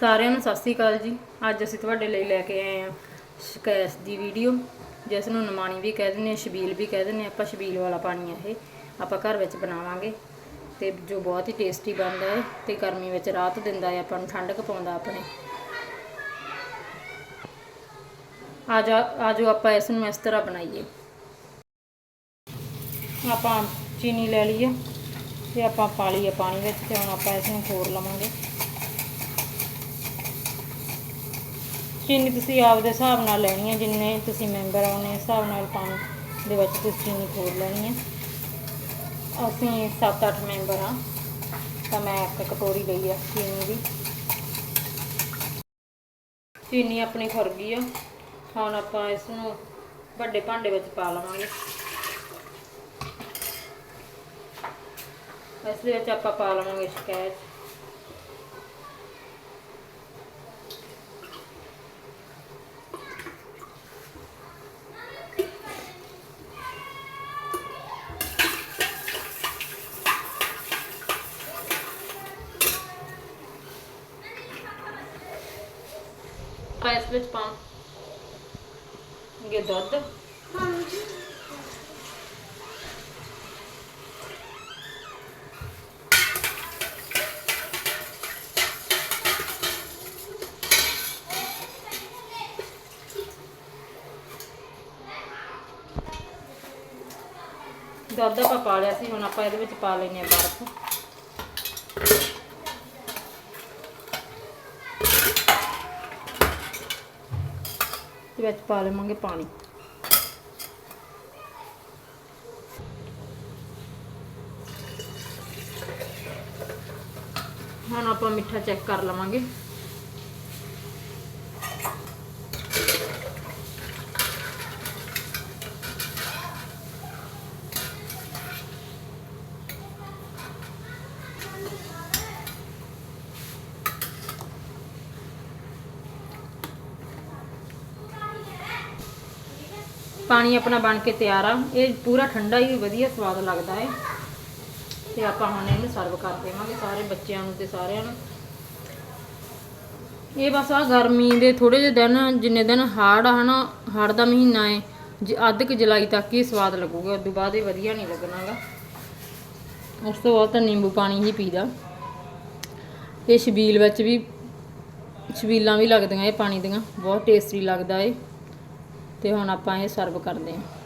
ਸਾਰਿਆਂ ਨੂੰ ਸਤਿ ਸ੍ਰੀ ਅਕਾਲ ਜੀ। ਅੱਜ ਅਸੀਂ ਤੁਹਾਡੇ ਲਈ ਲੈ ਕੇ ਆਏ ਹਾਂ ਸ਼ਿਕਾਇਤ ਦੀ ਵੀਡੀਓ, ਜਿਸ ਨੂੰ ਨਮਾਣੀ ਵੀ ਕਹਿ ਦਿੰਦੇ ਆ ਸ਼ਬੀਲ ਵੀ ਕਹਿ ਦਿੰਦੇ ਆ ਆਪਾਂ ਸ਼ਬੀਲ ਵਾਲਾ ਪਾਣੀ ਆ ਇਹ, ਆਪਾਂ ਘਰ ਵਿੱਚ ਬਣਾਵਾਂਗੇ। ਤੇ ਜੋ ਬਹੁਤ ਹੀ ਟੇਸਟੀ ਬਣਦਾ ਹੈ ਤੇ ਗਰਮੀ ਵਿੱਚ ਰਾਹਤ ਦਿੰਦਾ ਹੈ, ਆਪਾਂ ਨੂੰ ਠੰਡਕ ਪਾਉਂਦਾ ਆਪਣੇ। ਆ ਜਾ ਆਜੋ ਆਪਾਂ ਇਸ ਨੂੰ ਇਸ ਤਰ੍ਹਾਂ ਬਣਾਈਏ। ਆਪਾਂ ਚੀਨੀ ਲੈ ਲਈਏ ਤੇ ਆਪਾਂ ਪਾ ਲਈਏ ਪਾਣੀ ਵਿੱਚ ਤੇ ਹੁਣ ਆਪਾਂ ਇਸ ਨੂੰ ਖੋਰ ਲਵਾਂਗੇ। ਚੀਨੀ ਤੁਸੀਂ ਆਪਦੇ ਹਿਸਾਬ ਨਾਲ ਲੈਣੀ ਹੈ, ਜਿੰਨੇ ਤੁਸੀਂ ਮੈਂਬਰ ਆ, ਉਹਨੇ ਹਿਸਾਬ ਨਾਲ ਪਾਣੀ ਦੇ ਵਿੱਚ ਤੁਸੀਂ ਚੀਨੀ ਖੋਲ ਲੈਣੀ ਹੈ। ਅਸੀਂ 7-8 ਮੈਂਬਰ ਆ ਤਾਂ ਮੈਂ ਇੱਕ ਕਟੋਰੀ ਲਈ ਆ ਚੀਨੀ ਦੀ। ਚੀਨੀ ਆਪਣੀ ਖੁਰ ਗਈ ਆ। ਹੁਣ ਆਪਾਂ ਇਸ ਨੂੰ ਵੱਡੇ ਭਾਂਡੇ ਵਿੱਚ ਪਾ ਲਵਾਂਗੇ। ਇਸ ਦੇ ਵਿੱਚ ਆਪਾਂ ਪਾ ਲਵਾਂਗੇ ਸ਼ਿਕਾਇਤ ਆਪਾਂ ਇਸ ਵਿੱਚ ਪਾਵਾਂਗੇ ਦੁੱਧ। ਦੁੱਧ ਆਪਾਂ ਪਾ ਲਿਆ ਸੀ ਹੁਣ ਆਪਾਂ ਇਹਦੇ ਵਿੱਚ ਪਾ ਲੈਨੇ ਆ ਬਰਫ਼। ਤੇ ਵਿੱਚ ਪਾ ਲਵਾਂਗੇ ਪਾਣੀ ਹੁਣ ਆਪਾਂ ਮਿੱਠਾ ਚੈੱਕ ਕਰ ਲਵਾਂਗੇ ਪਾਣੀ ਆਪਣਾ ਬਣ ਕੇ ਤਿਆਰ ਆ। ਇਹ ਪੂਰਾ ਠੰਡਾ ਹੀ ਵਧੀਆ ਸਵਾਦ ਲੱਗਦਾ ਹੈ ਤੇ ਆਪਾਂ ਹੁਣ ਇਹਨੂੰ ਸਰਵ ਕਰ ਦੇਵਾਂਗੇ ਸਾਰੇ ਬੱਚਿਆਂ ਨੂੰ ਤੇ ਸਾਰਿਆਂ ਨੂੰ। ਇਹ ਬਸ ਆ ਗਰਮੀ ਦੇ ਥੋੜੇ ਜਿਹੇ ਦਿਨ, ਜਿੰਨੇ ਦਿਨ ਹਾੜ ਆ ਹਨਾ, ਹਾੜ ਦਾ ਮਹੀਨਾ ਹੈ ਜ ਅੱਧ ਕਿ ਜੁਲਾਈ ਤੱਕ ਹੀ ਸਵਾਦ ਲੱਗੂਗਾ ਉਸ ਤੋਂ ਬਾਅਦ ਇਹ ਵਧੀਆ ਨਹੀਂ ਲੱਗਣਾਗਾ। ਉਸ ਤੋਂ ਬਾਅਦ ਤਾਂ ਨਿੰਬੂ ਪਾਣੀ ਹੀ ਪੀਦਾ। ਇਹ ਛਬੀਲ ਵਿੱਚ ਵੀ, ਛਬੀਲਾਂ ਵੀ ਲੱਗਦੀਆਂ ਇਹ ਪਾਣੀ ਦੀਆਂ, ਬਹੁਤ ਟੇਸਟੀ ਲੱਗਦਾ ਏ। ਤੇ ਹੁਣ ਆਪਾਂ ਇਹ ਸਰਵ ਕਰਦੇ ਹਾਂ।